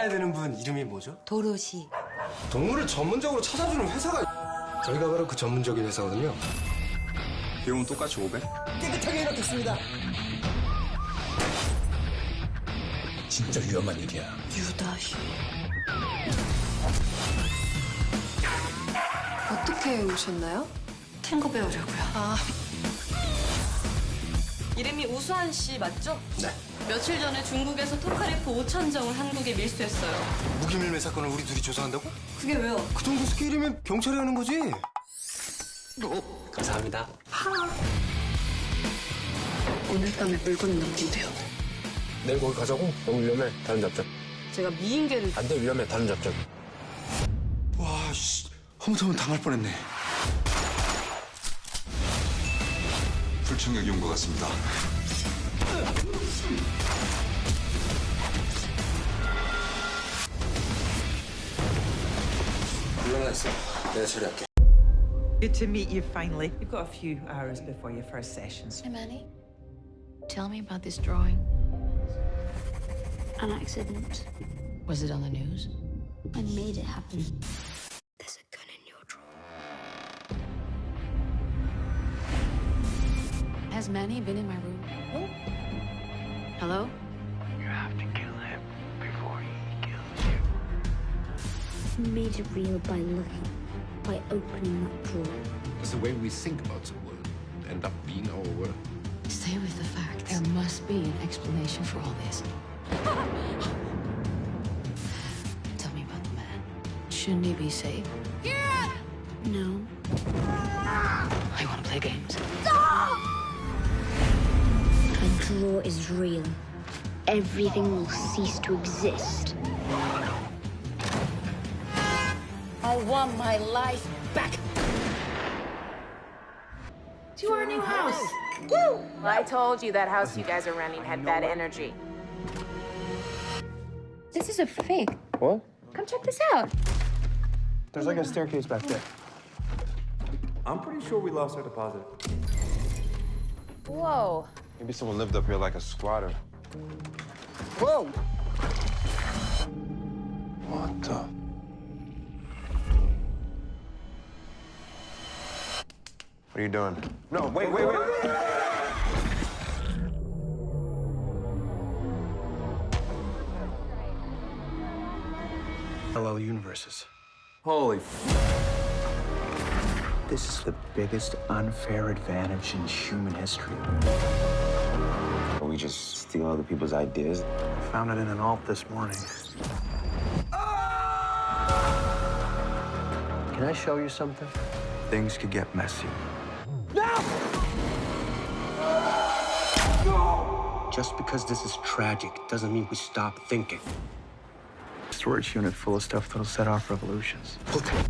찾아야 되는 분 이름이 뭐죠? 도로시. 동물을 전문적으로 찾아주는 회사가 저희가 바로 그 전문적인 회사거든요. 비용은 똑같이 500? 깨끗하게 해놓겠습니다. 진짜 위험한 일이야. 유다시. 어떻게 오셨나요? 탱고 배우려고요. 아, 이름이 우수한 씨 맞죠? 네. 며칠 전에 중국에서 토카레프 5천 정을 한국에 밀수했어요. 무기밀매 사건을 우리 둘이 조사한다고? 그게 왜요? 그 정도 스케일이면 경찰이 하는 거지. 감사합니다. 오늘 밤에 물건 넘긴대요. 내일 거기 가자고? 너무 위험해. 다른 잡자. 제가 미인계를 안 돼, 위험해. 다른 잡자. 와, 씨. 허무하면 당할 뻔했네. 불청객이 온 것 같습니다. 물러나 있어. 내가 처리할게. Good to meet you finally. You've got a few hours before your first sessions. Hey, Manny. Tell me about this drawing. An accident. Was it on the news? I made it happen. Has Manny been in my room? Oh. Hello? I made it real by looking, by opening that drawer. It's the way we think about the world. End up being our world. Stay with the fact. There must be an explanation for all this. Tell me about the man. Shouldn't he be safe? No. I want to play games. A drawer is real. Everything will cease to exist. I want my life back. to our new house. Woo! I told you that house you guys are renting had bad energy. This is a fake. What? Come check this out. There's like a staircase back there. I'm pretty sure we lost our deposit. Whoa. Maybe someone lived up here like a squatter. Whoa! What the? What are you doing? No, wait, wait, wait. Parallel universes. Holy This is the biggest unfair advantage in human history. We just steal other people's ideas. I found it in an alt this morning. Can I show you something? Things could get messy. No! Just because this is tragic doesn't mean we stop thinking. Storage unit full of stuff that'll set off revolutions. Okay.